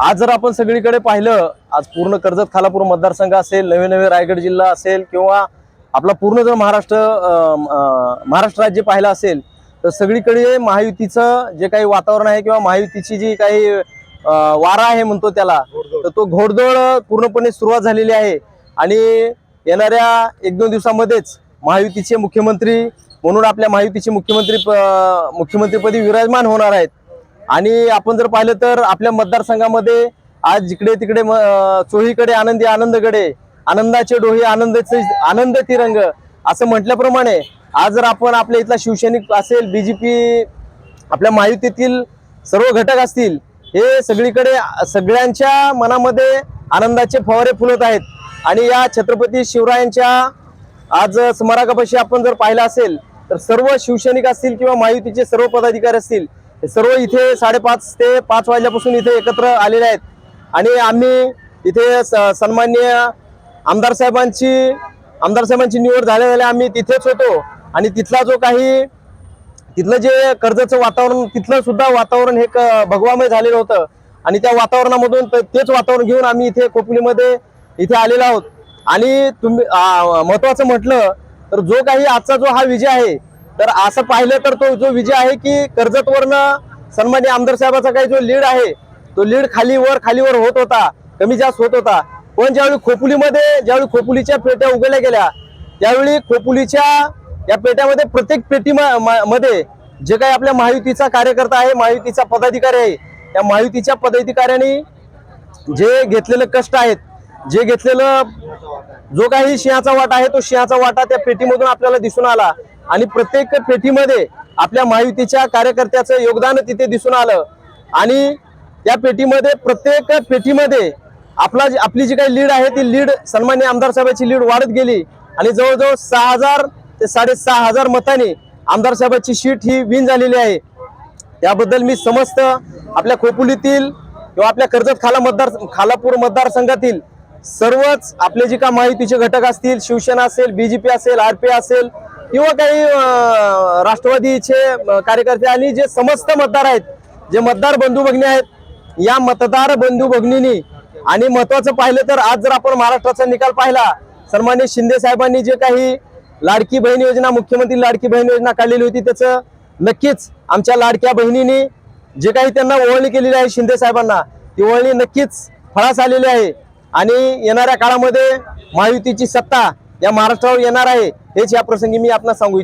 आज जर आपण सगळीकडे पाहिलं आज पूर्ण कर्जत खालापूर मतदारसंघ असेल नवे नवे रायगड जिल्हा असेल किंवा आपला पूर्ण जर महाराष्ट्र महाराष्ट्र राज्य पाहिलं असेल तर सगळीकडे महायुतीचं जे काही वातावरण आहे किंवा महायुतीची जी काही वारा आहे म्हणतो त्याला तर तो घोडदोड पूर्णपणे सुरुवात झालेली आहे. आणि येणाऱ्या एक दोन दिवसामध्येच महायुतीचे मुख्यमंत्री म्हणून आपल्या महायुतीचे मुख्यमंत्री प- मुख्यमंत्रीपदी विराजमान होणार आहेत. आणि आपण जर पाहिलं तर आपल्या मतदारसंघामध्ये आज जिकडे तिकडे म- चोहीकडे आनंदी आनंदकडे आनंदाचे डोहे आनंदाचे आनंद तिरंग असं म्हटल्याप्रमाणे आज जर आपण आपल्या इथला शिवसैनिक असेल बीजेपी आपल्या महायुतीतील सर्व घटक असतील हे सगळीकडे सगळ्यांच्या मनामध्ये आनंदाचे फवारे फुलत आहेत. आणि या छत्रपती शिवरायांच्या आज स्मारकापाशी आपण जर पाहिलं असेल तर सर्व शिवसैनिक असतील किंवा महायुतीचे सर्व पदाधिकारी असतील हे सर्व इथे साडेपाच ते पाच वाजल्यापासून इथे एकत्र आलेले आहेत. आणि आम्ही इथे स- आमदार साहेबांची आमदार साहेबांची निवड झाल्या झाल्या आम्ही तिथेच होतो. आणि तिथला जो काही तिथलं जे कर्जाचं वातावरण तिथलं सुद्धा वातावरण हे क- भगवामय झालेलं होतं. आणि त्या वातावरणामधून तेच वातावरण घेऊन आम्ही इथे कोपलीमध्ये इथे आलेलो आहोत. आणि तुम्ही महत्वाचं म्हटलं तर जो काही आजचा जो हा विजय आहे तर असं पाहिलं तर तो जो विजय आहे की कर्जतवरनं सन्मान्य आमदार साहेबाचा काही जो लीड आहे तो लीड खालीवर खालीवर होत होता कमी जास्त होत होता. पण ज्यावेळी खोपुलीमध्ये ज्यावेळी खोपुलीच्या पेट्या उघडल्या गेल्या त्यावेळी खोपुलीच्या या पेट्यामध्ये प्रत्येक पेटी म- मध्ये जे काही आपल्या महायुतीचा कार्यकर्ता आहे महायुतीचा पदाधिकारी आहे त्या महायुतीच्या पदाधिकाऱ्यांनी जे घेतलेलं कष्ट आहेत जे घेतलेलं जो काही सिंहाचा वाटा आहे तो सिंहाचा वाटा त्या पेटीमधून आपल्याला दिसून आला. आणि प्रत्येक पेटीमध्ये आपल्या महायुतीच्या कार्यकर्त्याचं योगदान तिथे दिसून आलं. आणि त्या पेटीमध्ये प्रत्येक पेटीमध्ये आपला जी- आपली जी काही लीड आहे ती लीड सन्मान्य आमदार साहेबांची लीड वाढत गेली. आणि जवळजवळ सहा हजार ते साडेसहा हजार मतांनी आमदार साहेबांची शीट ही विन झालेली आहे. त्याबद्दल मी समस्त आपल्या खोपोलीतील किंवा आपल्या कर्जत खाला मतदार खालापूर मतदारसंघातील सर्वच आपले जे का माहितीचे घटक असतील शिवसेना असेल बीजेपी असेल आरपी असेल किंवा काही राष्ट्रवादीचे कार्यकर्ते आणि जे समस्त मतदार आहेत जे मतदार बंधू भगिनी आहेत या मतदार बंधू भगिनींनी आणि महत्वाचं पाहिलं तर आज जर आपण महाराष्ट्राचा निकाल पाहिला सन्मान्य शिंदे साहेबांनी जे काही लाडकी बहीण योजना मुख्यमंत्री लाडकी बहीण योजना काढलेली होती त्याचं नक्कीच आमच्या लाडक्या बहिणींनी जे काही त्यांना ओळणी केलेली आहे शिंदे साहेबांना ती ओळणी नक्कीच फळास आलेली आहे. आणि येणाऱ्या काळामध्ये महायुतीची सत्ता या महाराष्ट्रावर येणार आहे. हेच या प्रसंगी मी आपण सांगू